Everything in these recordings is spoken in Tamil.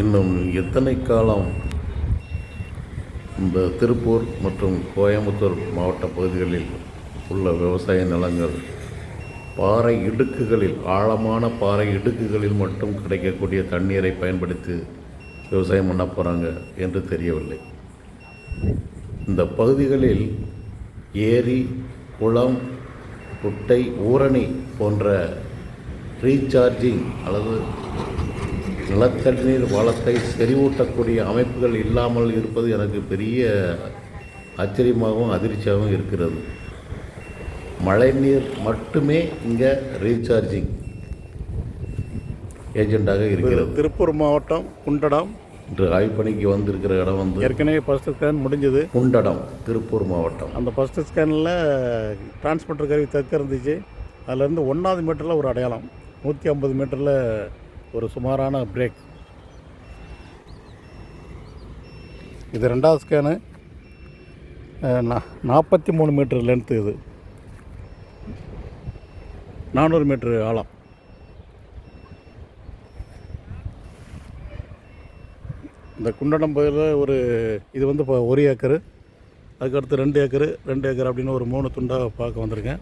இன்னும் எத்தனை காலம் இந்த திருப்பூர் மற்றும் கோயம்புத்தூர் மாவட்ட பகுதிகளில் உள்ள விவசாய நிலங்கள் பாறை இடுக்குகளில் ஆழமான பாறை இடுக்குகளில் மட்டும் கிடைக்கக்கூடிய தண்ணீரை பயன்படுத்தி விவசாயம் பண்ண போகிறாங்க என்று தெரியவில்லை. இந்த பகுதிகளில் ஏரி குளம் குட்டை ஊரணி போன்ற ரீசார்ஜிங் அல்லது நிலத்தடி வளத்தை செறிவூட்டக்கூடிய அமைப்புகள் இல்லாமல் இருப்பது எனக்கு பெரிய ஆச்சரியமாகவும் அதிர்ச்சியாகவும் இருக்கிறது. மழைநீர் மட்டுமே இங்கே ரீசார்ஜிங் ஏஜெண்டாக இருக்கிறது. திருப்பூர் மாவட்டம் குண்டடம். இன்று ஆய்வுப்பணிக்கு வந்திருக்கிற இடம் வந்து ஏற்கனவே ஃபஸ்ட்டு ஸ்கேன் முடிஞ்சது. குண்டடம் திருப்பூர் மாவட்டம். அந்த ஃபஸ்ட்டு ஸ்கேனில் டிரான்ஸ்மிட்டர் கருவி தெற்க இருந்துச்சு. அதுலேருந்து ஒன்றாவது மீட்டரில் ஒரு அடையாளம். நூற்றி ஐம்பது மீட்டரில் ஒரு சுமாரான பிரேக் இது ரெண்டாவது ஸ்கேனு நாற்பத்தி மூணு மீட்டர் லென்த்து இது. நானூறு மீட்ரு ஆழம். இந்த குண்டடம் பகுதியில் ஒரு இது வந்து இப்போ ஒரு ஏக்கரு. அதுக்கடுத்து ரெண்டு ஏக்கரு ரெண்டு ஏக்கர் அப்படின்னு ஒரு மூணு துண்டாக பார்க்க வந்திருக்கேன்.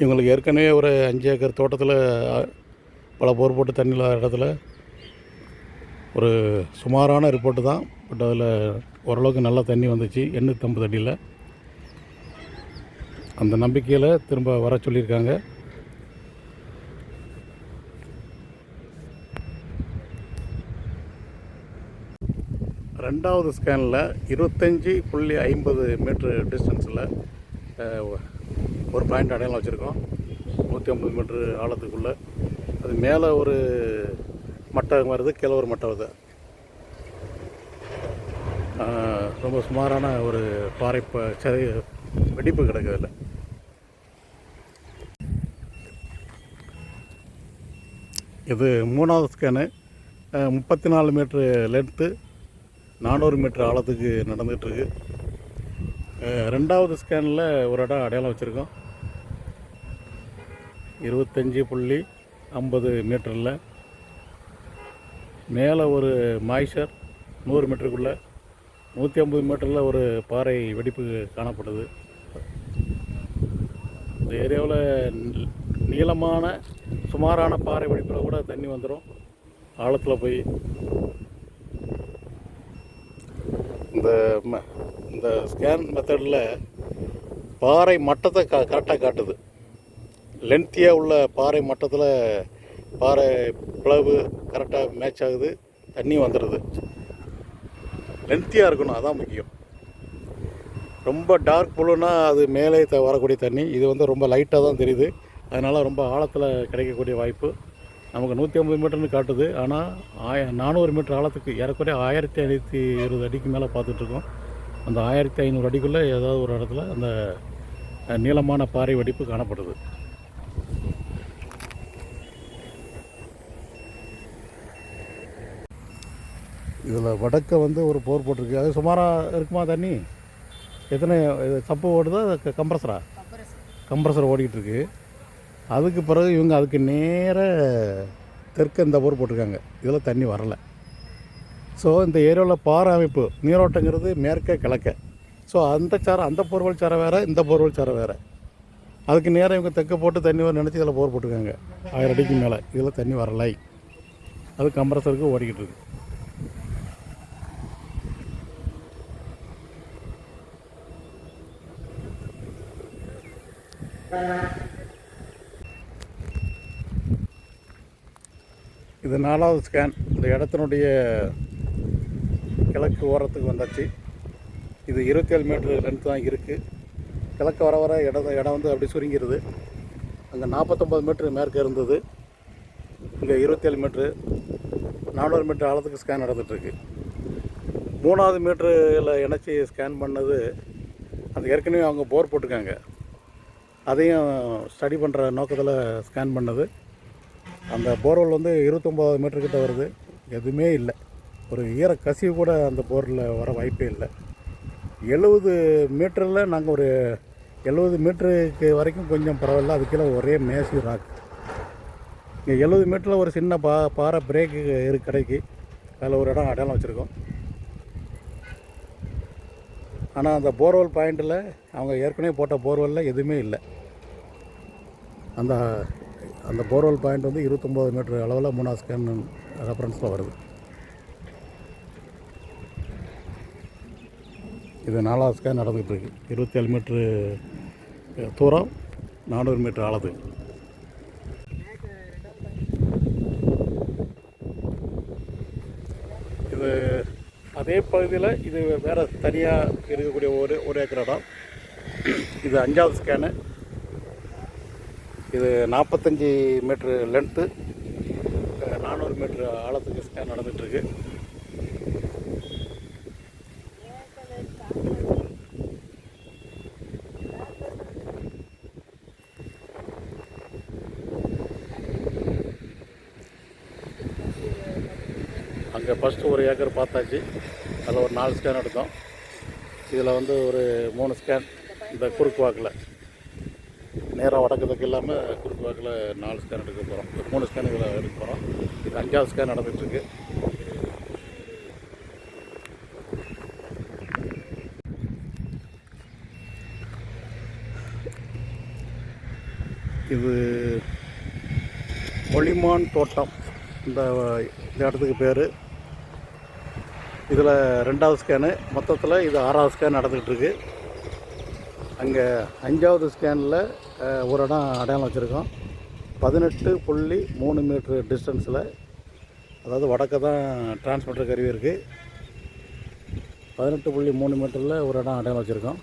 இவங்களுக்கு ஏற்கனவே ஒரு அஞ்சு ஏக்கர் தோட்டத்தில் பல போர் போட்டு தண்ணி இல்லாத இடத்துல ஒரு சுமாரான ரிப்போர்ட்டு தான். பட் அதில் ஓரளவுக்கு நல்லா தண்ணி வந்துச்சு. எண்ணூற்றம்பது அடியில். அந்த நம்பிக்கையில் திரும்ப வர சொல்லியிருக்காங்க. ரெண்டாவது ஸ்கேனில் இருபத்தஞ்சி புள்ளி ஐம்பது மீட்ரு டிஸ்டன்ஸில் ஒரு பாயிண்ட் அடையாளம் வச்சுருக்கோம். நூற்றி ஐம்பது மீட்ரு ஆழத்துக்குள்ளே. அது மேலே ஒரு மட்டம் வருது கீழே ஒரு மட்டம் வருது. ரொம்ப சுமாரான ஒரு பாறை ப- சரி வெடிப்பு கிடக்குது இது மூணாவது ஸ்கேனு முப்பத்தி நாலு மீட்ரு லென்த்து நானூறு மீட்ரு ஆழத்துக்கு நடந்துகிட்ருக்கு ரெண்டாவது ஸ்கேனில் ஒரு இடம் அடையாளம் வச்சுருக்கோம். இருபத்தஞ்சி புள்ளி ஐம்பது மீட்டரில். மேலே ஒரு மாய்ச்சர் நூறு மீட்டருக்குள்ளே. நூற்றி ஐம்பது மீட்டரில் ஒரு பாறை வெடிப்பு காணப்படுது இந்த ஏரியாவில் நீளமான சுமாரான பாறை வெடிப்பில் கூட தண்ணி வந்துடும் ஆழத்தில் போய். இந்த ம- இந்த ஸ்கேன் மெத்தடில் பாறை மட்டத்தை கா கரெக்டாக காட்டுது. லென்த்தியாக உள்ள பாறை மட்டத்தில் பாறை பிளவு கரெக்டாக மேட்ச் ஆகுது தண்ணி வந்துடுது லென்த்தியாக இருக்கணும் அதான் முக்கியம். ரொம்ப டார்க் ப்ளூனா அது மேலே த வரக்கூடிய தண்ணி. இது வந்து ரொம்ப லைட்டாக தான் தெரியுது. அதனால் ரொம்ப ஆழத்தில் கிடைக்கக்கூடிய வாய்ப்பு. நமக்கு நூற்றி ஐம்பது மீட்டர்னு காட்டுது. ஆனால் ஆய நானூறு மீட்டர் ஆழத்துக்கு ஏறக்குறைய ஆயிரத்தி ஐநூற்றி இருபது அடிக்கு மேலே பார்த்துட்ருக்கோம். அந்த ஆயிரத்தி ஐநூறு அடிக்குள்ளே ஏதாவது ஒரு இடத்துல அந்த நீளமான பாறை வெடிப்பு காணப்படுது. இதில் வடக்க வந்து ஒரு போர் போட்டிருக்கு. அது சுமாராக இருக்குமா தண்ணி? எத்தனை சப்பு ஓடுதா கம்ப்ரஸரா கம்ப்ரஸர் ஓடிக்கிட்டு இருக்கு அதுக்கு பிறகு இவங்க அதுக்கு நேர தெற்கு இந்த போர் போட்டிருக்காங்க. இதில் தண்ணி வரலை. ஸோ இந்த ஏரியாவில் பாறை அமைப்பு நீரோட்டங்கிறது மேற்க கிழக்க. ஸோ அந்த சாரை அந்த போர்வல் சாரம் வேறு இந்த போர்வல் சாரம் வேறு. அதுக்கு நேரம் இவங்க தெற்க போட்டு தண்ணி வர நினச்சி இதில் போர் போட்டிருக்காங்க. ஆயிரம் அடிக்கு மேலே. இதில் தண்ணி வரலை. அது கம்ப்ரஸருக்கு ஓடிக்கிட்டு இருக்கு இது நாலாவது ஸ்கேன் இந்த இடத்தினுடைய கிழக்கு ஓரத்துக்கு வந்தாச்சு. இது இருபத்தேழு மீட்டர் லென்த் தான் இருக்குது கிழக்கு வர வர இடம் இடம் வந்து அப்படி சுருங்கிருது. அங்கே நாற்பத்தொம்பது மீட்ரு மேற்கு இருந்தது. இங்கே இருபத்தேழு மீட்ரு நானூறு மீட்டர் ஆழத்துக்கு ஸ்கேன் நடந்துகிட்ருக்கு மூணாவது மீட்டரில் இணைச்சி ஸ்கேன் பண்ணது அது ஏற்கனவே அவங்க போர் போட்டிருக்காங்க. அதையும் ஸ்டடி பண்ணுற நோக்கத்தில் ஸ்கேன் பண்ணது. அந்த போர்வெல் வந்து இருபத்தொம்போது மீட்டர்கிட்ட வருது. எதுவுமே இல்லை. ஒரு ஈர கசிவு கூட அந்த போரில் வர வாய்ப்பே இல்லை. எழுபது மீட்டரில் நாங்கள் ஒரு எழுபது மீட்டருக்கு வரைக்கும் கொஞ்சம் பரவாயில்ல. அது கீழே ஒரே மேசி ராக் இங்கே எழுபது மீட்டரில் ஒரு சின்ன பா பாறை பிரேக்கு இருக்கு கடைக்கு. அதில் ஒரு இடம் அடையாளம் வச்சுருக்கோம். ஆனால் அந்த போர்வெல் பாயிண்டில் அவங்க ஏற்கனவே போட்ட போர்வெல்லில் எதுவுமே இல்லை. அந்த அந்த போர்வெல் பாயிண்ட் வந்து இருபத்தொம்போது மீட்டர் அளவில் மூணாவது ஸ்கேன் ரெஃபரன்ஸில் வருது. இது நாலாவது ஸ்கேன் நடந்துகிட்டு இருக்கு. இருபத்தேழு மீட்ரு தூரம் நானூறு மீட்டர் ஆழது இது அதே பகுதியில் இது வேறு தனியாக இருக்கக்கூடிய ஒரு ஒரு ஏக்கர் இடம் இது அஞ்சாவது ஸ்கேனு இது நாற்பத்தஞ்சி மீட்ரு லென்த்து நானூறு மீட்ரு ஆழத்துக்கு ஸ்கேன் நடந்துகிட்ருக்கு அங்கே ஃபஸ்ட்டு ஒரு ஏக்கர் பார்த்தாச்சு. அதில் ஒரு நாலு ஸ்கேன் எடுத்தோம். இதில் வந்து ஒரு மூணு ஸ்கேன் இந்த குறுக்கு வாக்கில். நேராக வடக்குதுக்கு இல்லாமல் குறுக்கு வாக்கில் நாலு ஸ்கேன் எடுக்க போகிறோம். மூணு ஸ்கேன் இதில் எடுக்க போகிறோம். இது அஞ்சாவது ஸ்கேன் நடந்துகிட்ருக்கு. இது ஒளிமான் தோட்டம். இந்த இந்த இடத்துக்கு பேர் இதில் ரெண்டாவது ஸ்கேனு மொத்தத்தில் இது ஆறாவது ஸ்கேன் நடந்துகிட்ருக்கு அங்கே அஞ்சாவது ஸ்கேனில் ஒரு இடம் அடையாளம் வச்சுருக்கோம். பதினெட்டு புள்ளி மூணு மீட்ரு டிஸ்டன்ஸில் அதாவது வடக்க தான் டிரான்ஸ்மிட்டர் கருவி இருக்குது பதினெட்டு புள்ளி மூணு மீட்டரில் ஒரு இடம் அடையாளம் வச்சுருக்கோம்.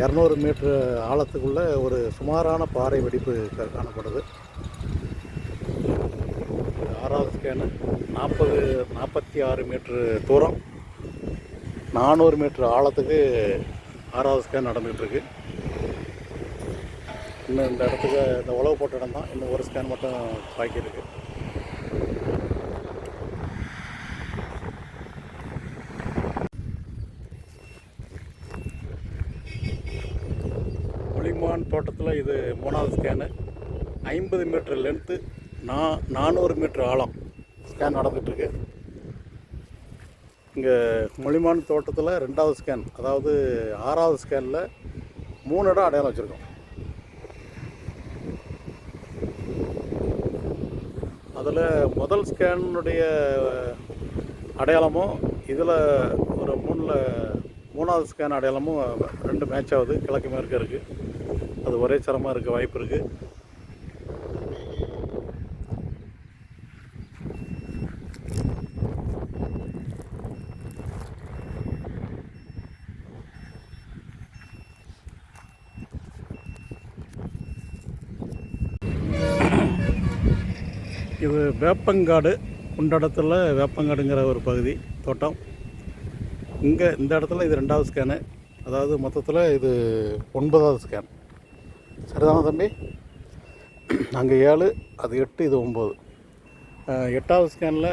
இரநூறு மீட்ரு ஆழத்துக்குள்ளே ஒரு சுமாரான பாறை வெடிப்பு காணப்படுது. ஆறாவது ஸ்கேனு நாற்பது நாற்பத்தி ஆறு மீட்ரு தூரம். நானூறு மீட்ரு ஆழத்துக்கு ஆறாவது ஸ்கேன் நடந்துகிட்ருக்கு. இன்னும் இந்த இடத்துக்கு இந்த உழவு போட்ட இடம் தான். இன்னும் ஒரு ஸ்கேன் மட்டும் பாக்கி ஒளிமான் தோட்டத்தில் இது மூணாவது ஸ்கேனு. ஐம்பது மீட்டர் லென்த்து நா நானூறு மீட்டர் ஆழம். ஸ்கேன் நடந்துகிட்ருக்கு. இங்கே மொழிமான் தோட்டத்தில் ரெண்டாவது ஸ்கேன் அதாவது ஆறாவது ஸ்கேனில் மூணு இடம் அடையாளம் வச்சுருக்கோம். அதில் முதல் ஸ்கேனுடைய அடையாளமும் இதில் ஒரு மூணில் மூணாவது ஸ்கேன் அடையாளமும் ரெண்டு மேட்ச் ஆகுது. கிழக்கு மேற்கு இருக்குது அது ஒரே சரமாக இருக்க வாய்ப்பு இருக்குது இது வேப்பங்காடு குண்டடத்தில் வேப்பங்காடுங்கிற ஒரு பகுதி தோட்டம். இங்கே இந்த இடத்துல இது ரெண்டாவது ஸ்கேனு அதாவது மொத்தத்தில் இது ஒன்பதாவது ஸ்கேன் சரிதானா தம்பி? அங்கே ஏழு அது எட்டு இது ஒம்பது எட்டாவது ஸ்கேனில்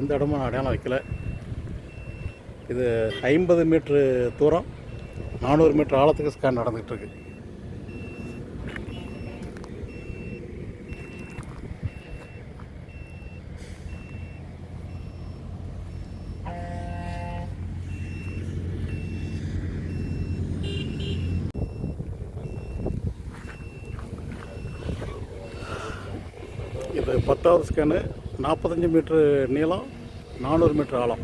எந்த இடமும் நான் அடையாளம் வைக்கல. இது ஐம்பது மீட்ரு தூரம் நானூறு மீட்டர் ஆழத்துக்கு ஸ்கேன் நடந்துகிட்டு பத்தாவது ஸ்கேனு நாற்பத்தஞ்சு மீட்ரு நீளம் நானூறு மீட்ரு ஆழம்.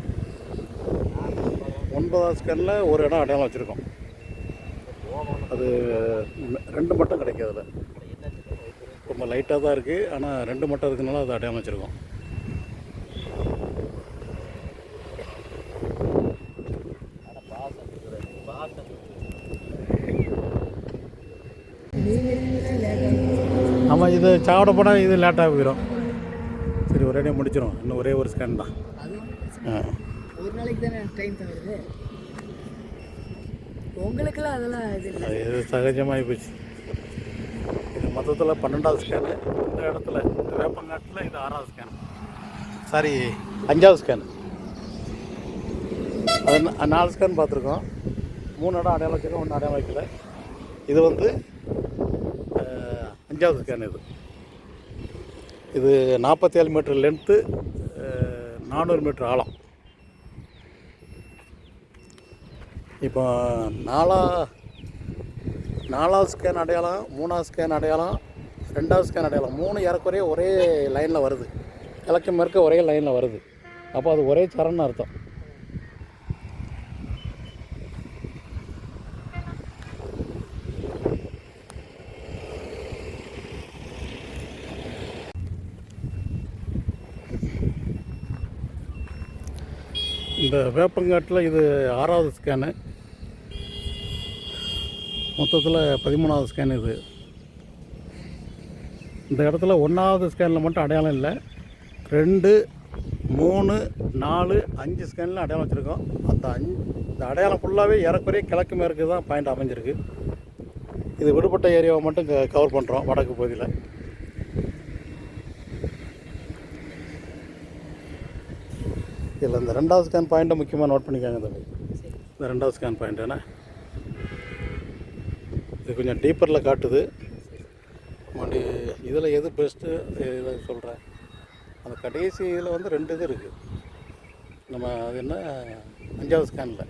ஒன்பதாவது ஸ்கேனில் ஒரு இடம் அடையாளம் வச்சுருக்கோம். அது ரெண்டு மட்டும் கிடைக்கும் அதில். ரொம்ப லைட்டாக தான் இருக்குது ஆனால் ரெண்டு மட்டும் இருக்கிறதுனால அது அடையாளம் வச்சுருக்கோம் ஆமாம் இது சாப்பிட போனால் இது லேட்டாக போயிடும். சரி ஒரேடியாக முடிச்சிடும் இன்னும் ஒரே ஒரு ஸ்கேன் தான். ஒரு நாளைக்கு தானே உங்களுக்கெல்லாம் அதெல்லாம் இது இது சகஜமாகி போச்சு. இது மொத்தத்தில் பன்னெண்டாவது ஸ்கேனு இந்த இடத்துல இந்த வேப்பங்காட்டில் இது ஆறாவது ஸ்கேன் சாரி அஞ்சாவது ஸ்கேன் அது நாலு ஸ்கேன் பார்த்துருக்கோம். மூணு இடம் அடையாளம் வச்சுருக்கோம் ஒன்று அடையாளம் வைக்கல. இது வந்து அஞ்சாவது ஸ்கேன் இது. இது நாற்பத்தேழு மீட்டர் லென்த்து நானூறு மீட்டர் ஆழம். இப்போ நாலா நாலாவது ஸ்கேன் அடையாளம் மூணாவது ஸ்கேன் அடையாளம் ரெண்டாவது ஸ்கேன் அடையாளம் மூணு ஏறக்குறைய ஒரே லைனில் வருது. கிழக்கு மேற்க ஒரே லைனில் வருது. அப்போ அது ஒரே சரம்னு அர்த்தம். இந்த வேப்பங்காட்டில் இது ஆறாவது ஸ்கேனு மொத்தத்தில் பதிமூணாவது ஸ்கேன் இது. இந்த இடத்துல ஒன்றாவது ஸ்கேனில் மட்டும் அடையாளம் இல்லை. ரெண்டு மூணு நாலு அஞ்சு ஸ்கேனில் அடையாளம் வச்சுருக்கோம். அந்த அஞ்சு இந்த அடையாளம் ஃபுல்லாகவே ஏறக்குறைய கிழக்கு மேற்கு தான் பாயிண்ட் அமைஞ்சிருக்கு. இது விடுபட்ட ஏரியாவை மட்டும் கவர் பண்ணுறோம் வடக்கு பகுதியில். இதில் இந்த ரெண்டாவது ஸ்கேன் பாயிண்ட்டை முக்கியமாக நோட் பண்ணிக்காங்க தம்பி. இந்த ரெண்டாவது ஸ்கேன் பாயிண்ட் என்ன? இது கொஞ்சம் டீப்பரில் காட்டுது. மண்டி இதில் எது பெஸ்ட்டு இதில் சொல்கிறேன் அந்த கடைசி இதில் வந்து ரெண்டு இது இருக்குது நம்ம அது என்ன? அஞ்சாவது ஸ்கேனில்